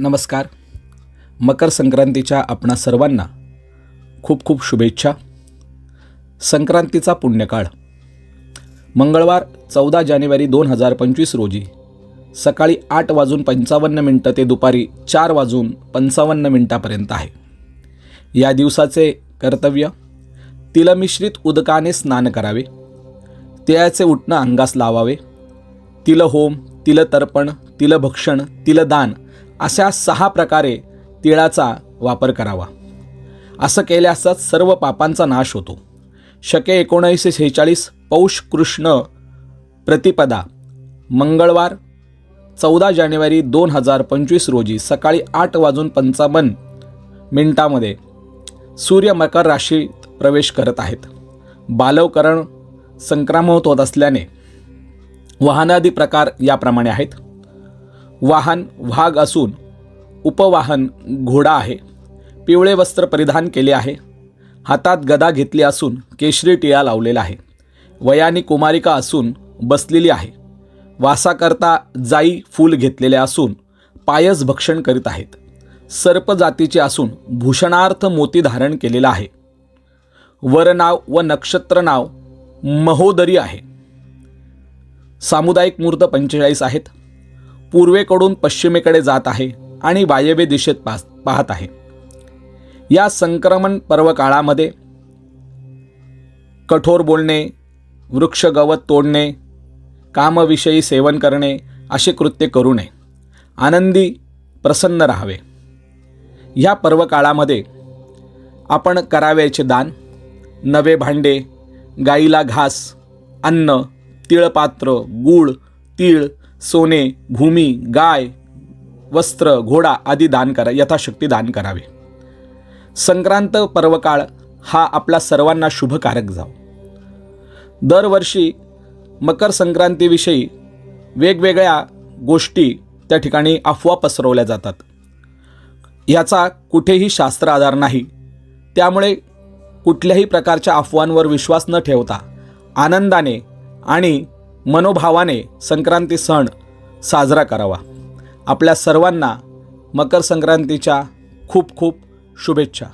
नमस्कार. मकर संक्रांतीच्या आपणा सर्वांना खूप खूप शुभेच्छा. संक्रांतीचा पुण्यकाळ. मंगळवार चौदा जानेवारी दोन हजार पंचवीस रोजी सकाळी आठ वाजून पंचावन्न मिनटं ते दुपारी चार वाजून पंचावन्न मिनटापर्यंत आहे. या दिवसाचे कर्तव्य तिलमिश्रित उदकाने स्नान करावे. तिळाचे उठणं अंगास लावावे. तिलहोम तिलतर्पण तिलभक्षण तिलदान अशा सहा प्रकारे तिळाचा वापर करावा. असं केल्यासच सर्व पापांचा नाश होतो. शके एकोणीसशे शेहेचाळीस पौष कृष्ण प्रतिपदा मंगळवार चौदा जानेवारी दोन हजार पंचवीस रोजी सकाळी आठ वाजून पंचावन्न मिनिटामध्ये सूर्य मकर राशीत प्रवेश करत आहेत. बालवकरण संक्रामक होत असल्याने वाहनादी प्रकार याप्रमाणे आहेत. वाहन वाघ असून उपवाहन घोडा आहे. पिवळे वस्त्र परिधान केले आहे. हातात गदा घेतली असून केशरी टिळा लावलेला आहे. वयानी कुमारिका असून बसलेली आहे. वासाकरता जाई फूल घेतलेले असून पायस भक्षण करीत आहेत. सर्प जातीचे असून भूषणार्थ मोती धारण केलेला आहे. वरनाव व नक्षत्र नाव महोदरी आहे. सामुदायिक मूर्त पंचेचाळीस आहेत. पूर्वेकडून पश्चिमेकडे जात आहे आणि वायव्य दिशेत पास पाहत आहे. या संक्रमण पर्व काळामध्ये कठोर बोलणे वृक्ष गवत तोडणे कामविषयी सेवन करणे असे कृत्य करू नये. आनंदी प्रसन्न राहावे. ह्या पर्व काळामध्ये आपण करावयाचे दान नवे भांडे गाईला घास अन्न तिळपात्र गूळ तीळ सोने भूमी गाय वस्त्र घोडा आदी दान करा यथाशक्ती दान करावे. संक्रांत पर्वकाळ हा आपला सर्वांना शुभकारक जाव. दरवर्षी मकर संक्रांतीविषयी वेगवेगळ्या गोष्टी त्या ठिकाणी अफवा पसरवल्या जातात. याचा कुठेही शास्त्र आधार नाही. त्यामुळे कुठल्याही प्रकारच्या अफवांवर विश्वास न ठेवता आनंदाने आणि मनोभावाने संक्रांती सण साजरा करावा. आपल्या सर्वांना मकर संक्रांतीच्या खूप खूप शुभेच्छा.